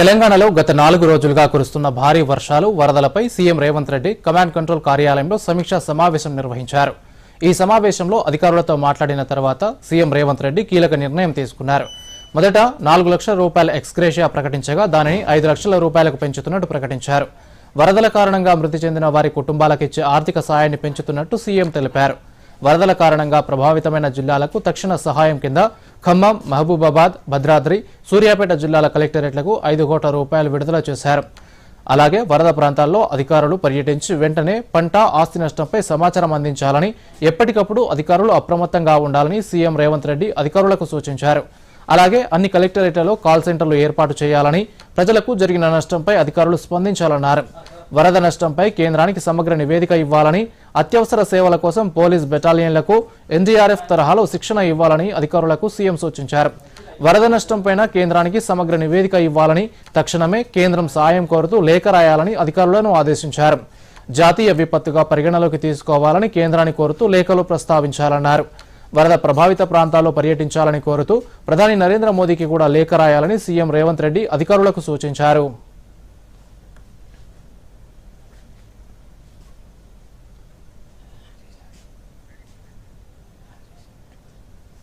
తెలంగాణలో గత నాలుగు రోజులుగా కురుస్తున్న భారీ వర్షాలు వరదలపై CM Revanth Reddy command control కార్యాలయంలో సమీక్షా సమావేశం నిర్వహించారు. ఈ సమావేశంలో అధికారులతో మాట్లాడిన తర్వాత సీఎం రేవంత్ రెడ్డి కీలక నిర్ణయం తీసుకున్నారు. మొదట నాలుగు లక్షల రూపాయల ఎక్స్గ్రేషియా ప్రకటించగా దానిని ఐదు లక్షల రూపాయలకు పెంచుతున్నట్టు ప్రకటించారు. వరదల కారణంగా మృతి చెందిన వారి కుటుంబాలకు ఇచ్చే ఆర్థిక సాయాన్ని పెంచుతున్నట్టు సీఎం తెలిపారు. వరదల కారణంగా ప్రభావితమైన జిల్లాలకు తక్షణ సహాయం కింద ఖమ్మం మహబూబాబాద్ భద్రాద్రి సూర్యాపేట జిల్లాల కలెక్టరేట్లకు ఐదు కోట్ల రూపాయలు విడుదల చేశారు. అలాగే వరద ప్రాంతాల్లో అధికారులు పర్యటించి వెంటనే పంట ఆస్తి నష్టంపై సమాచారం అందించాలని ఎప్పటికప్పుడు అధికారులు అప్రమత్తంగా ఉండాలని సీఎం రేవంత్ రెడ్డి అధికారులకు సూచించారు. అలాగే అన్ని కలెక్టరేట్లలో కాల్ సెంటర్లు ఏర్పాటు చేయాలని ప్రజలకు జరిగిన నష్టంపై అధికారులు స్పందించాలన్నారు. వరద నష్టంపై కేంద్రానికి సమగ్ర నివేదిక ఇవ్వాలని అత్యవసర సేవల కోసం పోలీస్ బెటాలియన్లకు ఎన్డీఆర్ఎఫ్ తరహాలో శిక్షణ ఇవ్వాలని అధికారులకు సీఎం సూచించారు. వరద నష్టంపైన కేంద్రానికి సమగ్ర నివేదిక ఇవ్వాలని తక్షణమే కేంద్రం సాయం కోరుతూ లేఖ రాయాలని అధికారులను ఆదేశించారు. జాతీయ విపత్తుగా పరిగణలోకి తీసుకోవాలని కేంద్రాన్ని కోరుతూ లేఖలో ప్రస్తావించాలన్నారు. వరద ప్రభావిత ప్రాంతాల్లో పర్యటించాలని కోరుతూ ప్రధాని నరేంద్ర మోదీకి కూడా లేఖ రాయాలని సీఎం రేవంత్ రెడ్డి అధికారులకు సూచించారు.